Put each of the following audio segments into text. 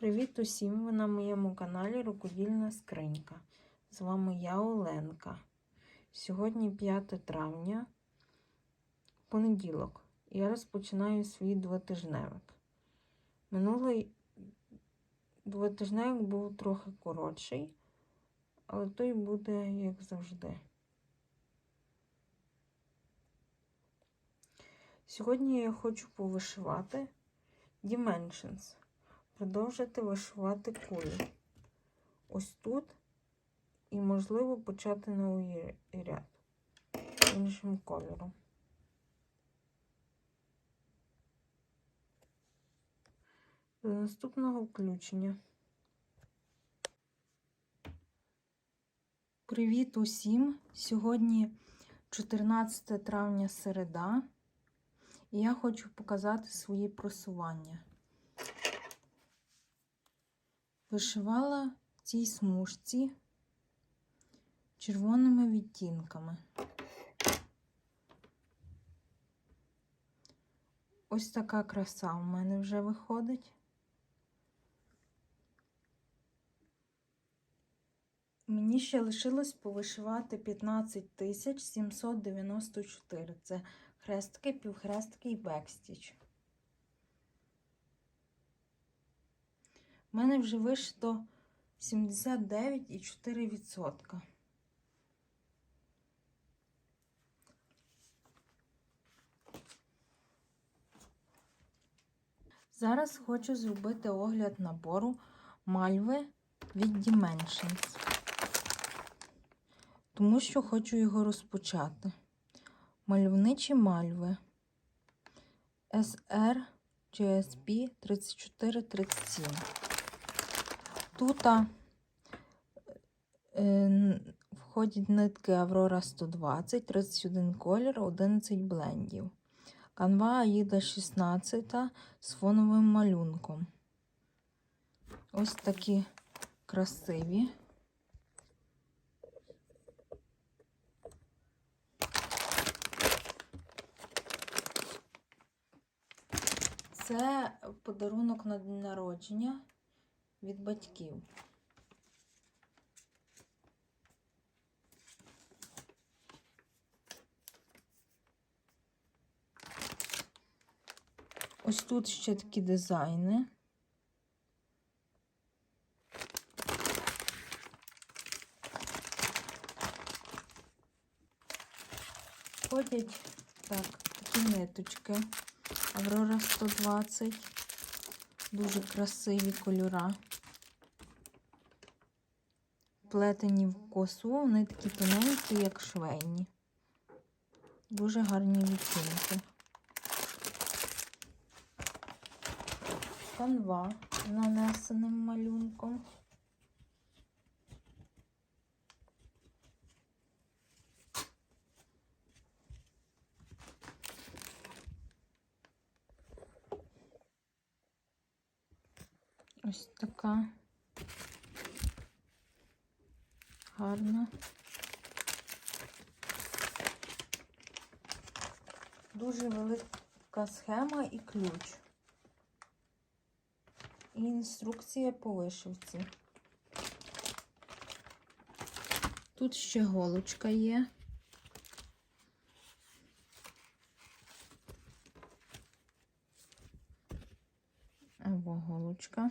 Привіт усім! Ви на моєму каналі Рукодільна Скринька. З вами я Оленка. Сьогодні 5 травня, понеділок. Я розпочинаю свій двотижневик. Минулий двотижневик був трохи коротший, але той буде як завжди. Сьогодні я хочу повишивати Dimensions продовжити вишивати кулі. Ось тут. І, можливо, почати новий ряд іншим кольором. До наступного включення. Привіт усім! Сьогодні 14 травня середа, і я хочу показати свої просування. Вишивала в цій смужці червоними відтінками. Ось така краса у мене вже виходить. Мені ще лишилось повишивати 15 794. Це хрестки, півхрестки і бекстіч. У мене вже вийшло 79,4%. Зараз хочу зробити огляд набору мальви від Dimensions, тому що хочу його розпочати. Мальовничі мальви SR GSP 3437. Тут е, входять нитки Аврора 120, 31 колір, 11 блендів. Канва Аїда 16 з фоновим малюнком. Ось такі красиві. Це подарунок на день народження від батьків. Ось тут ще такі дизайни. Ходять так, такі ниточки. Аврора 120. Дуже красиві кольора. Плетені в косу, вони такі тоненькі, як швейні. Дуже гарні відтінки. Канва нанесеним малюнком. Ось така гарна. Дуже велика схема і ключ. І інструкція по вишивці. Тут ще голочка є. Або голочка.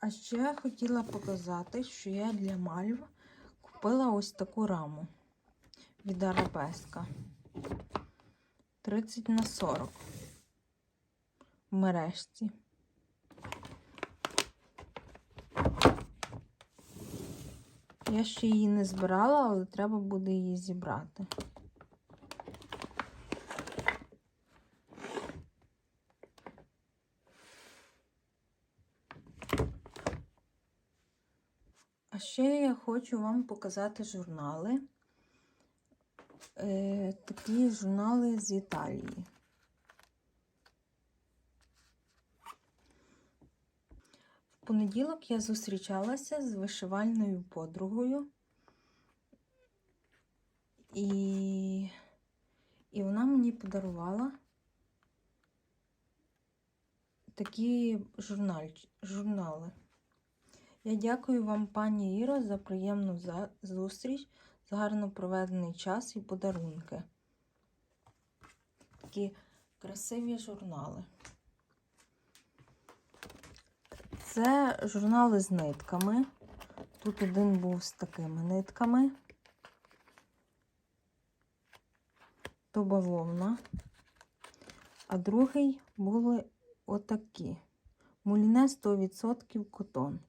А ще я хотіла показати, що я для мальв купила ось таку раму від Арабеска 30 на 40 в мережці. Я ще її не збирала, але треба буде її зібрати. А ще я хочу вам показати журнали. Е, такі журнали з Італії. В понеділок я зустрічалася з вишивальною подругою І, і вона мені подарувала такі журналь, журнали. Я дякую вам, пані Іро, за приємну зустріч, за гарно проведений час і подарунки. Такі красиві журнали. Це журнали з нитками. Тут один був з такими нитками. То бавовна. А другий були отакі. Муліне 100% котон.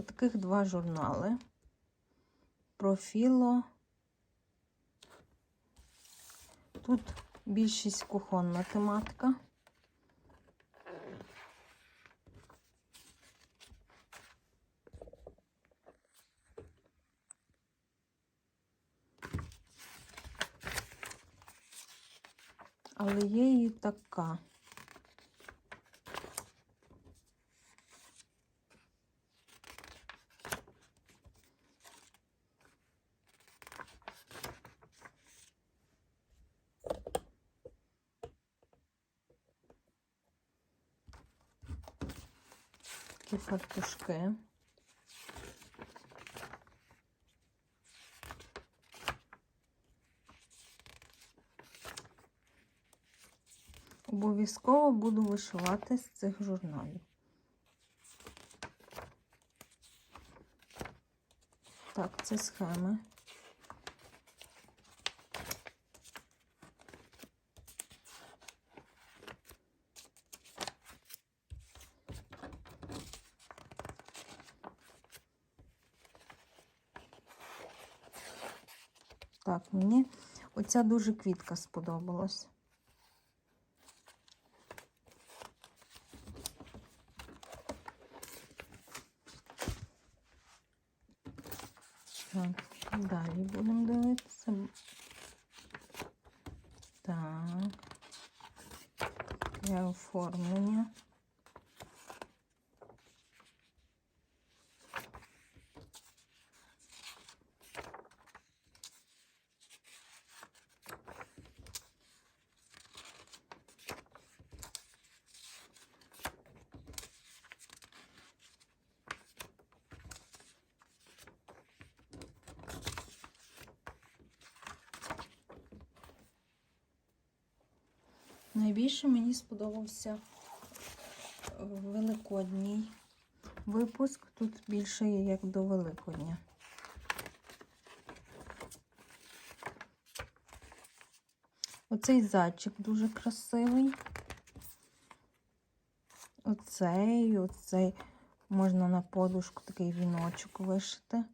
Отаких два журнали. Профіло. Тут більшість кухонна тематика. Але є і така. Такі фартушки. Обов'язково буду вишивати з цих журналів. Так, це схеми. Так, мені оця дуже квітка сподобалась. Так, далі будемо дивитися. Так. Таке оформлення. Найбільше мені сподобався е, великодній випуск. Тут більше є як до Великодня. Оцей зайчик дуже красивий. Оцей, оцей можна на подушку такий віночок вишити.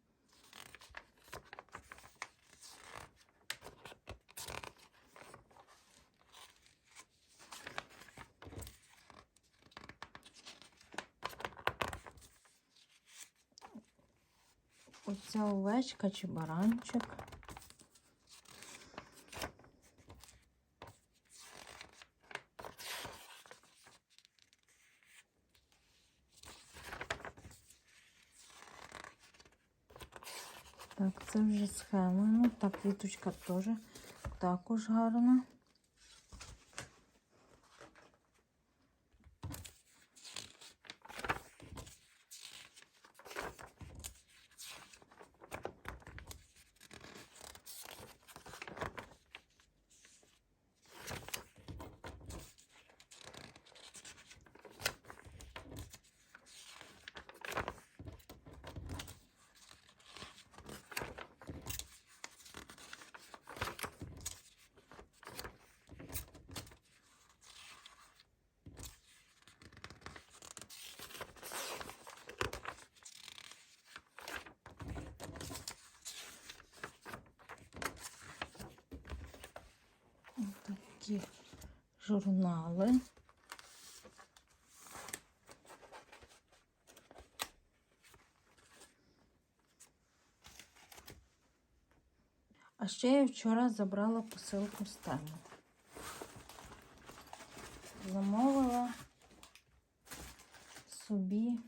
Оця овечка чи баранчик. Так, це вже схема. Ну, так, квіточка теж також гарна. Такі журнали. А ще я вчора забрала посилку з тему. Замовила собі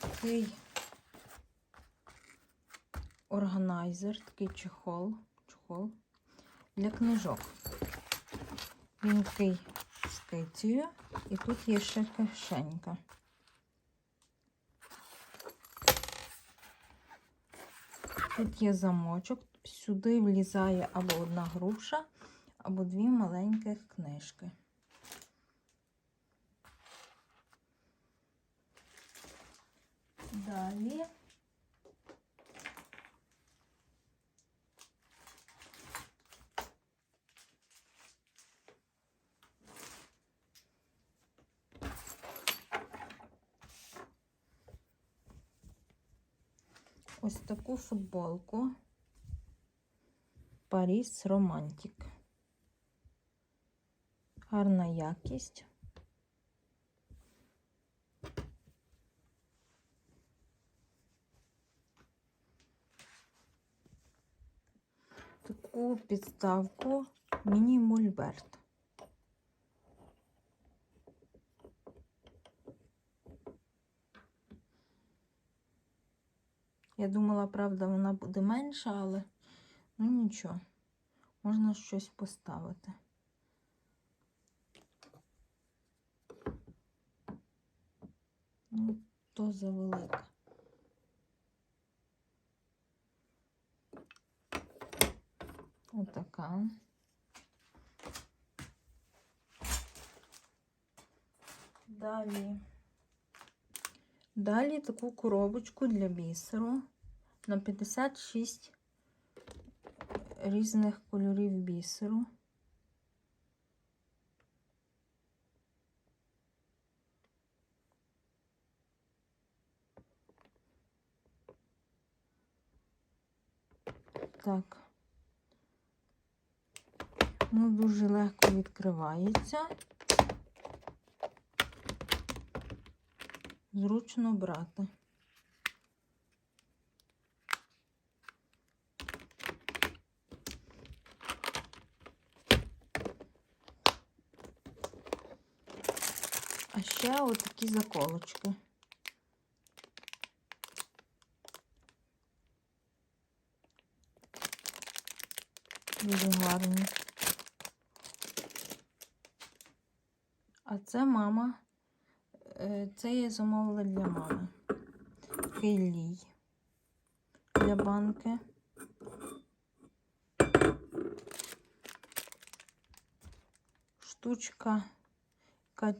такий органайзер, такий чехол, чехол для книжок. Він такий з і тут є ще кишенька. Тут є замочок, сюди влізає або одна груша, або дві маленьких книжки. Далі. Ось таку футболку Паріс Романтик. Гарна якість. Таку підставку Міні Мольберт. Я думала, правда, вона буде менша, але ну нічого, можна щось поставити. Ну, то завелика. Отака. Далі. Далі таку коробочку для бісеру на 56 різних кольорів бісеру. Так. Ну, дуже легко відкривається. Зручно брати. А ще отакі заколочки. Дуже гарні. А це мама. Е, Це я замовила для мами. Такий для банки. Штучка, яка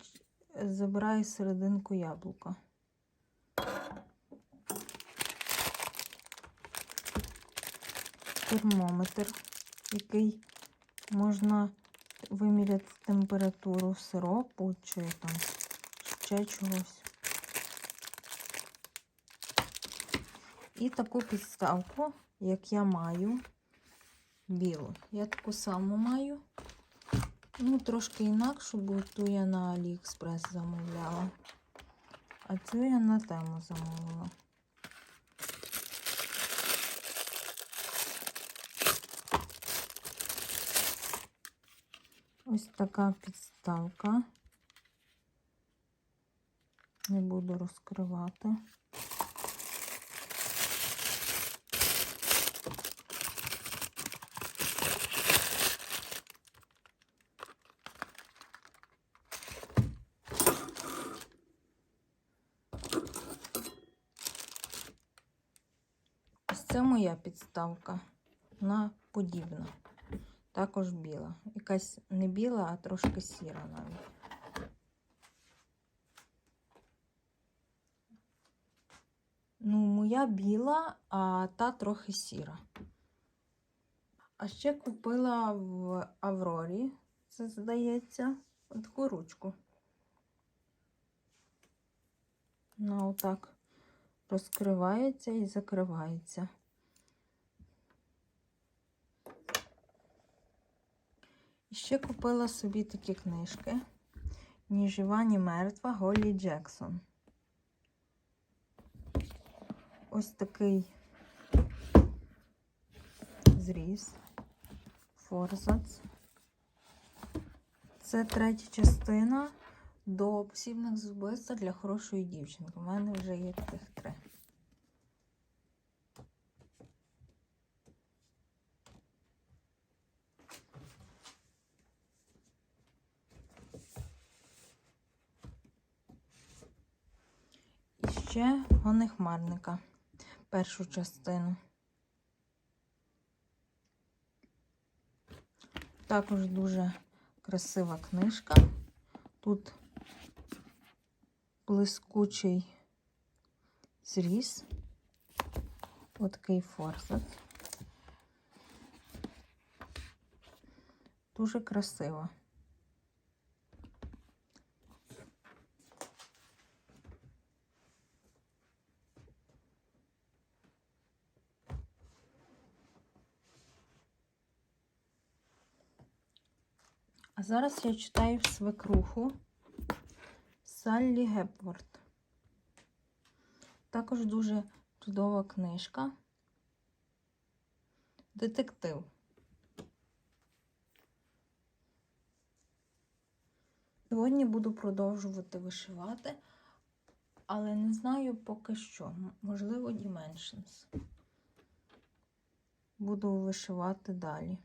забирає серединку яблука. Термометр, який можна виміряти температуру сиропу чи там ще чогось. І таку підставку, як я маю, білу. Я таку саму маю. Ну, трошки інакшу, бо ту я на Аліекспрес замовляла. А цю я на тему замовила. Ось така підставка. Не буду розкривати. Це моя підставка. Вона подібна. Також біла. Якась не біла, а трошки сіра навіть. Ну, моя біла, а та трохи сіра. А ще купила в Аврорі, це здається, таку ручку. Вона отак розкривається і закривається. І ще купила собі такі книжки. Ні жива, ні мертва Голлі Джексон. Ось такий зріз. Форзац. Це третя частина до посібних з для хорошої дівчинки. У мене вже є тих три. Ще гони хмарника. Першу частину. Також дуже красива книжка. Тут блискучий зріз. Отакий форсат. Дуже красиво. А зараз я читаю свекруху Саллі Гепворд. Також дуже чудова книжка. Детектив. Сьогодні буду продовжувати вишивати, але не знаю поки що. Можливо, Dimensions. Буду вишивати далі.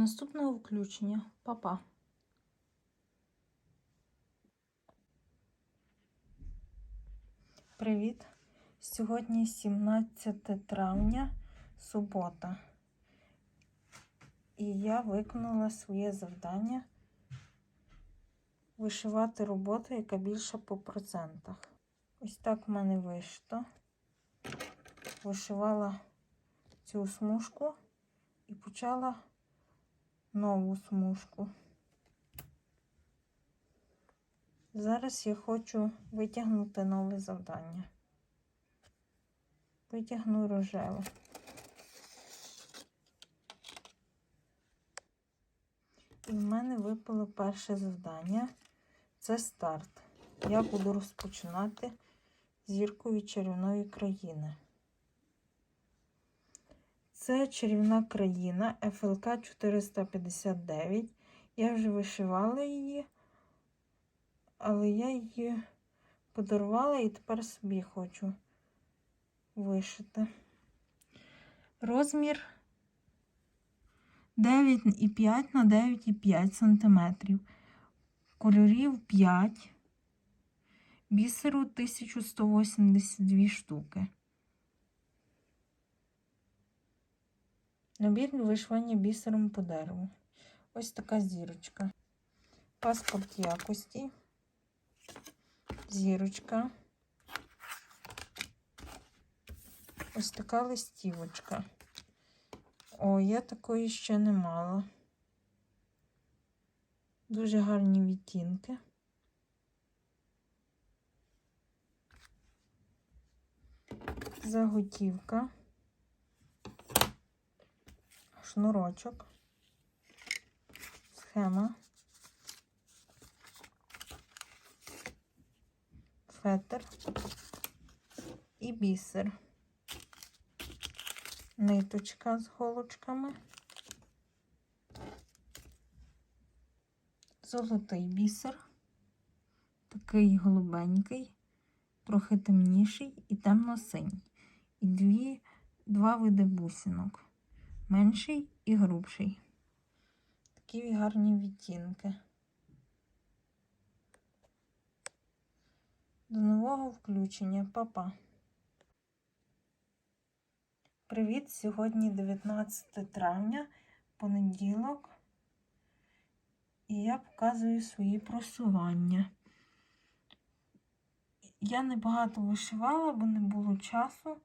Наступного включення. Па-па. Привіт! Сьогодні 17 травня, субота. І я виконала своє завдання вишивати роботу, яка більша по процентах. Ось так в мене вийшло. Вишивала цю смужку і почала нову смужку. Зараз я хочу витягнути нове завдання. Витягну рожеве. І в мене випало перше завдання. Це старт. Я буду розпочинати зіркою чарівної країни. Це чарівна країна ФЛК 459. Я вже вишивала її, але я її подарувала і тепер собі хочу вишити. Розмір 9,5 на 9,5 см. Кольорів 5. Бісеру 1182 штуки. Набір вишивання бісером по дереву. Ось така зірочка. Паспорт якості. Зірочка. Ось така листівочка. О, я такої ще не мала. Дуже гарні відтінки. Заготівка. Шнурочок. Схема. Фетр і бісер. Ниточка з голочками. Золотий бісер. Такий голубенький, трохи темніший і темно-синій. І дві, два види бусинок. Менший і грубший. Такі гарні відтінки. До нового включення, Па-па. Привіт! Сьогодні 19 травня, понеділок, і я показую свої просування. Я небагато вишивала, бо не було часу.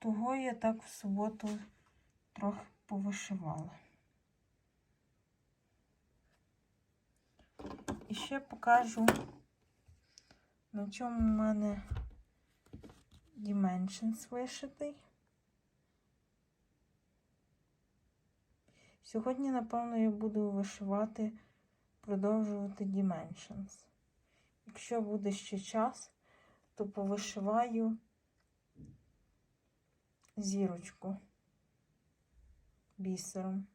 Того я так в суботу трохи повишивала. І ще покажу, на чому в мене Dimensions вишитий. Сьогодні, напевно, я буду вишивати, продовжувати Dimensions. Якщо буде ще час, то повишиваю зірочку бісером.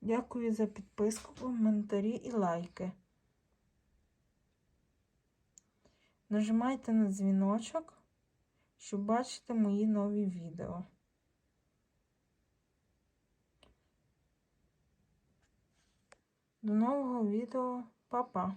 Дякую за підписку, коментарі і лайки. Нажимайте на дзвіночок, щоб бачити мої нові відео. До нового відео, Па-па!